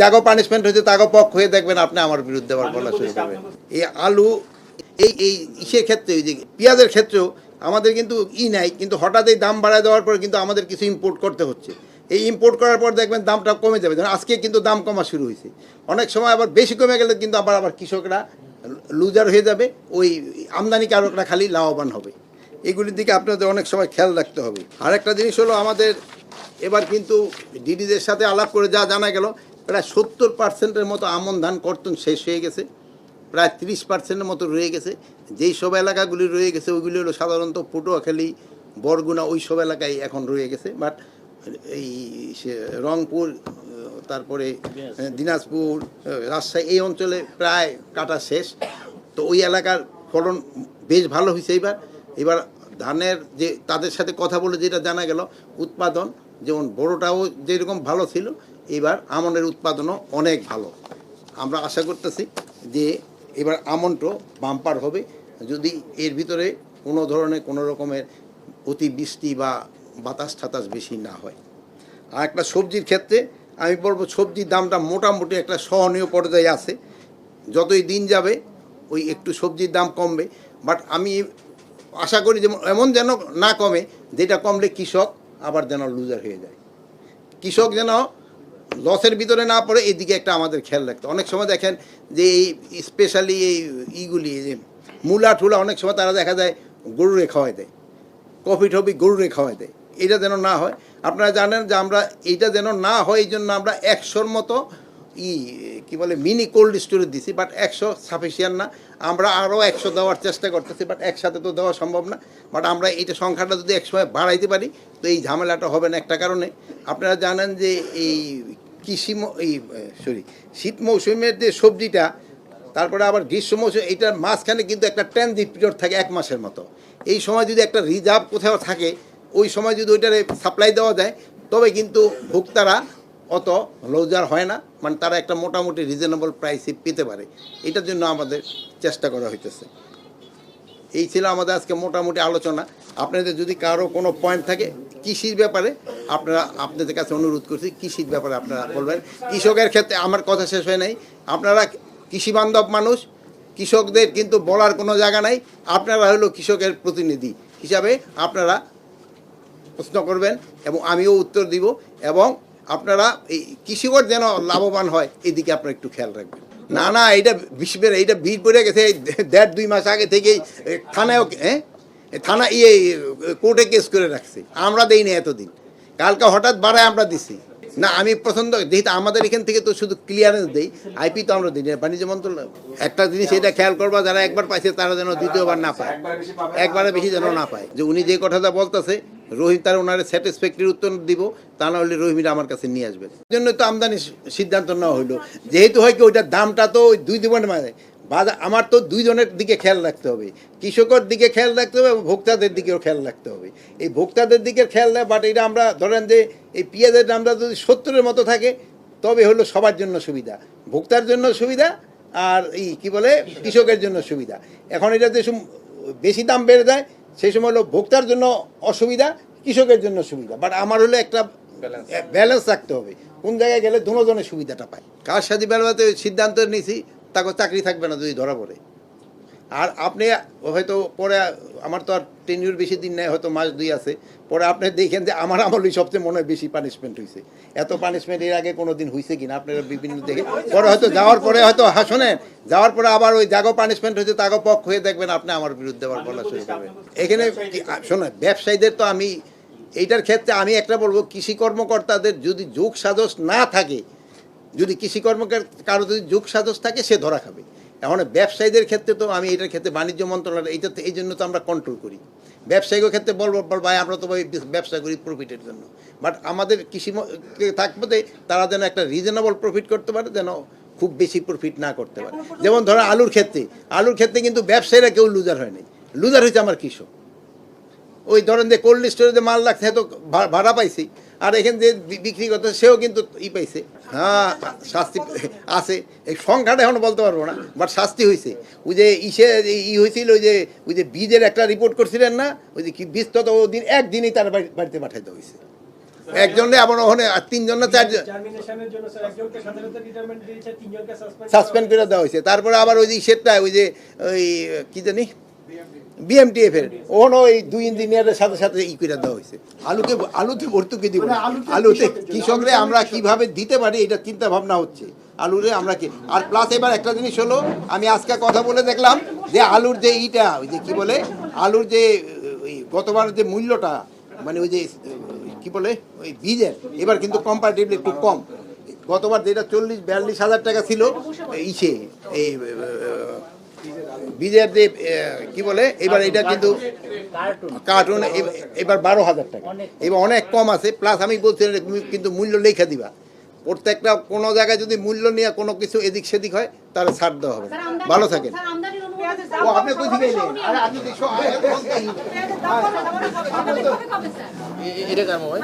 যাগো punishment হয়েছে তাগো পক্ষ হয়ে দেখবেন আপনি আমার বিরুদ্ধে আবার বলা শুরু করবেন। এই আলু এই এই ইসের ক্ষেত্রে ওই যে পেঁয়াজের ক্ষেত্রেও আমাদের কিন্তু ই নাই কিন্তু হঠাৎ এই দাম বাড়ায় দেওয়ার পর কিন্তু আমাদের কিছু ইম্পোর্ট করতে হচ্ছে। এই ইম্পোর্ট করার পর দেখবেন দামটা কমে যাবে। যেমন আজকে কিন্তু দাম কমা শুরু হয়েছে। অনেক সময় আবার বেশি কমে গেলে কিন্তু আবার আবার কৃষকরা লুজার হয়ে যাবে ওই আমদানিকারকরা খালি লাভবান হবে। এগুলির দিকে আপনাদের অনেক সময় খেয়াল রাখতে হবে। আরেকটা জিনিস হলো আমাদের এবার কিন্তু ডিডিদের সাথে আলাপ করে যা জানা গেল প্রায় সত্তর পার্সেন্টের মতো আমন ধান কর্তন শেষ হয়ে গেছে। প্রায় তিরিশ পার্সেন্টের মতো রয়ে গেছে। যেই সব এলাকাগুলি রয়ে গেছে, ওইগুলি হলো সাধারণত পটুয়াখালী, বরগুনা, ওই সব এলাকায় এখন রয়ে গেছে। বাট এই রংপুর, তারপরে দিনাজপুর, রাজশাহী, এই অঞ্চলে প্রায় কাটা শেষ। তো ওই এলাকার ফলন বেশ ভালো হয়েছে এবার এবার ধানের যে, তাদের সাথে কথা বলে যেটা জানা গেল, উৎপাদন যেমন বড়টাও যেরকম ভালো ছিল, এবার আমনের উৎপাদনও অনেক ভালো। আমরা আশা করতেছি যে এবার আমনটো বাম্পার হবে। যদি এর ভিতরে কোনো ধরনের কোনো রকমের অতিবৃষ্টি বা বাতাস ঠাতাস বেশি না হয়। আর একটা সবজির ক্ষেত্রে আমি বলব সবজির দামটা মোটামুটি একটা সহনীয় পর্যায়ে আছে। যতই দিন যাবে, ওই একটু সবজির দাম কমবে। বাট আমি আশা করি যেমন এমন যেন না কমে, যেটা কমলে কৃষক আবার যেন লুজার হয়ে যায়। কৃষক যেন লসের ভিতরে না পড়ে, এদিকে একটা আমাদের খেয়াল রাখতে অনেক সময় দেখেন যে এই স্পেশালি এই ইগুলি যে মূলা ঠুলা, অনেক সময় তারা দেখা যায় গরুরে খাওয়াই দেয়। কফি টফি গরুরে খাওয়াই দেয়। এটা যেন না হয়। আপনারা জানেন যে আমরা এইটা যেন না হয়, এই জন্য আমরা একশোর মতো ই কি বলে মিনি কোল্ড স্টোরেজ দিছি বাট একশো সাফিসিয়েন্ট না। আমরা আরও একশো দেওয়ার চেষ্টা করতেছি বাট একসাথে তো দেওয়া সম্ভব না। বাট আমরা এইটা সংখ্যাটা যদি একসময় বাড়াইতে পারি, তো এই ঝামেলাটা হবে না একটা কারণে। আপনারা জানেন যে এই কৃষি এই সরি শীত মৌসুমের যে সবজিটা, তারপরে আবার গ্রীষ্ম মৌসুম, এইটার মাঝখানে কিন্তু একটা ট্রানজিট পিরিয়ড থাকে এক মাসের মতো। এই সময় যদি একটা রিজার্ভ কোথাও থাকে, ওই সময় যদি ওইটারে সাপ্লাই দেওয়া যায়, তবে কিন্তু ভোক্তারা অত লৌজার হয় না মানে তারা একটা মোটামুটি রিজনেবল প্রাইসে পেতে পারে। এটার জন্য আমাদের চেষ্টা করা হইতেছে। এই ছিল আমাদের আজকে মোটামুটি আলোচনা। আপনাদের যদি কারও কোনো পয়েন্ট থাকে, কৃষির ব্যাপারে আপনারা, আপনাদের কাছে অনুরোধ করছি, কৃষির ব্যাপারে আপনারা বলবেন। কৃষকের ক্ষেত্রে আমার কথা শেষ হয় নাই। আপনারা কৃষি বান্ধব মানুষ, কৃষকদের কিন্তু বলার কোনো জায়গা নাই। আপনারা হলো কৃষকের প্রতিনিধি হিসাবে আপনারা প্রশ্ন করবেন এবং আমিও উত্তর দিব এবং আপনারা এই কৃষিকর যেন লাভবান হয়, এদিকে আপনারা একটু খেয়াল রাখবেন। না না এটা বিশ্বের, এইটা ভিড় পড়ে গেছে দেড় দুই মাস আগে থেকেই থানায় হ্যাঁ থানা ইয়ে কোর্টে কেস করে রাখছে। আমরা দেইনি এতদিন। কালকে হঠাৎ বাড়ায় আমরা দিছি। না, আমি পছন্দ যেহেতু আমাদের এখান থেকে তো শুধু ক্লিয়ারেন্স দেই, আইপি তো আমরা দিই বাণিজ্য মন্ত্রণালয়, একটা জিনিস এটা খেয়াল করবা, যারা একবার পাইছে তারা যেন দ্বিতীয়বার না পায়। একবারে বেশি যেন না পায়। যে উনি যে কথাটা বলতেছে রহিম তার ওনার স্যাটিসফ্যাক্টরি উত্তর দিব, তা না হলে রহিমিরা আমার কাছে নিয়ে আসবেন এই জন্য তো আমদানি সিদ্ধান্ত নেওয়া হলো যেহেতু হয় কি, ওইটার দামটা তো ওই দুই দিনের মাঝে বাজার আমার তো দুইজনের দিকে খেয়াল রাখতে হবে। কৃষকের দিকে খেয়াল রাখতে হবে এবং ভোক্তাদের দিকেও খেয়াল রাখতে হবে। এই ভোক্তাদের দিকে খেয়াল নেয় বাট এটা আমরা ধরেন যে, এই পেঁয়াজের দামটা যদি সত্তরের মতো থাকে, তবে হলো সবার জন্য সুবিধা। ভোক্তার জন্য সুবিধা আর এই কি বলে, কৃষকের জন্য সুবিধা। এখন এটা যে বেশি দাম বেড়ে যায় সেই সময় হলো ভোক্তার জন্য অসুবিধা কৃষকের জন্য সুবিধা। বাট আমার হলো একটা ব্যালেন্স রাখতে হবে। কোন জায়গায় গেলে দুজনের সুবিধাটা পায়। কার সাথে বেলাতে সিদ্ধান্ত নিয়েছি তাকে চাকরি থাকবে না যদি ধরা পড়ে। আর আপনি হয়তো পরে আমার তো আর টেনিউর বেশি দিন নেই, হয়তো মাস দুই আছে। পরে আপনি দেখেন যে আমার আমলই সবচেয়ে মনে হয় বেশি পানিশমেন্ট হয়েছে এত পানিশমেন্ট এর আগে কোনো দিন হয়েছে কিনা আপনারা বিভিন্ন দেখে। পরে হয়তো যাওয়ার পরে হয়তো হ্যাঁ শোনেন, যাওয়ার পরে আবার ওই জাগো পানিশমেন্ট হয়েছে তাগো পক্ষ হয়ে দেখবেন আপনি আমার বিরুদ্ধে আবার বলা শুরু করবেন। এখানে শোনেন, ব্যবসায়ীদের তো আমি, এইটার ক্ষেত্রে আমি একটা বলব কৃষি কর্মকর্তাদের যদি যোগ সাজস না থাকে, যদি কৃষি কর্মকার কারও যদি যোগ সাজস থাকে, সে ধরা খাবে। এখন ব্যবসায়ীদের ক্ষেত্রে তো আমি এটার ক্ষেত্রে বাণিজ্য মন্ত্রণালয় এইটা তো এই জন্য তো আমরা কন্ট্রোল করি। ব্যবসায়িক ক্ষেত্রে বলব বল ভাই আমরা তো ভাই ব্যবসা করি প্রফিটের জন্য। বাট আমাদের কৃষি থাকবে তারা যেন একটা রিজনেবল প্রফিট করতে পারে যেন খুব বেশি প্রফিট না করতে পারে। যেমন ধরো আলুর ক্ষেত্রে আলুর ক্ষেত্রে কিন্তু ব্যবসায়ীরা কেউ লুজার হয়নি। লুজার হয়েছে আমার কৃষক। ওই ধরেন যে কোল্ড স্টোরেজে মাল লাগছে তো ভা- ভাড়া পাইছি আর এখানে যে বিক্রি করতে সেও কিন্তু ই পাইছে। হ্যাঁ শাস্তি আছে। এই সংখ্যাটা এখন বলতে পারব না বাট শাস্তি হয়েছে ওই যে ইসে ই হয়েছিল ওই যে ওই যে বীজের একটা রিপোর্ট করছিলেন না ওই যে কি বীজ তো দিন একদিনই তার বাড়িতে পাঠাইতে হয়েছে একজনে আবার ওখানে আর তিনজন না চারজন সাসপেন্ড করে দেওয়া হয়েছে তারপরে আবার ওই যে সেটটা ওই যে ওই কি জানি বিএমটিএফ এর। ওখানে ওই দুই ইঞ্জিনিয়ারের সাথে সাথে ই করে দেওয়া হয়েছে আলুকে আলুতে ভর্তুকি দিব। না। আলুতে কৃষকরে আমরা কীভাবে দিতে পারি এটা চিন্তা ভাবনা হচ্ছে। আলুরে আমরা কি আর প্লাস এবার একটা জিনিস হলো আমি আজকে কথা বলে দেখলাম যে আলুর যে ইটা ওই যে কি বলে আলুর যে ওই গতবার যে মূল্যটা মানে ওই যে কি বলে ওই বীজের এবার কিন্তু কম্পারেটিভলি একটু কম। গতবার যেটা চল্লিশ বিয়াল্লিশ হাজার টাকা ছিল ইসে এই বীজের যে কি বলে এবার এটা কিন্তু কার্টুন এবার বারো হাজার টাকা এবার অনেক কম আছে প্লাস আমি বলছি তুমি কিন্তু মূল্য লেখা দিবা প্রত্যেকটা কোনো জায়গায় যদি মূল্য নিয়ে কোনো কিছু এদিক সেদিক হয় তাহলে ছাড় দেওয়া হবে ভালো থাকেন ও আপনি কই থেকে এটা কার মোবাইল?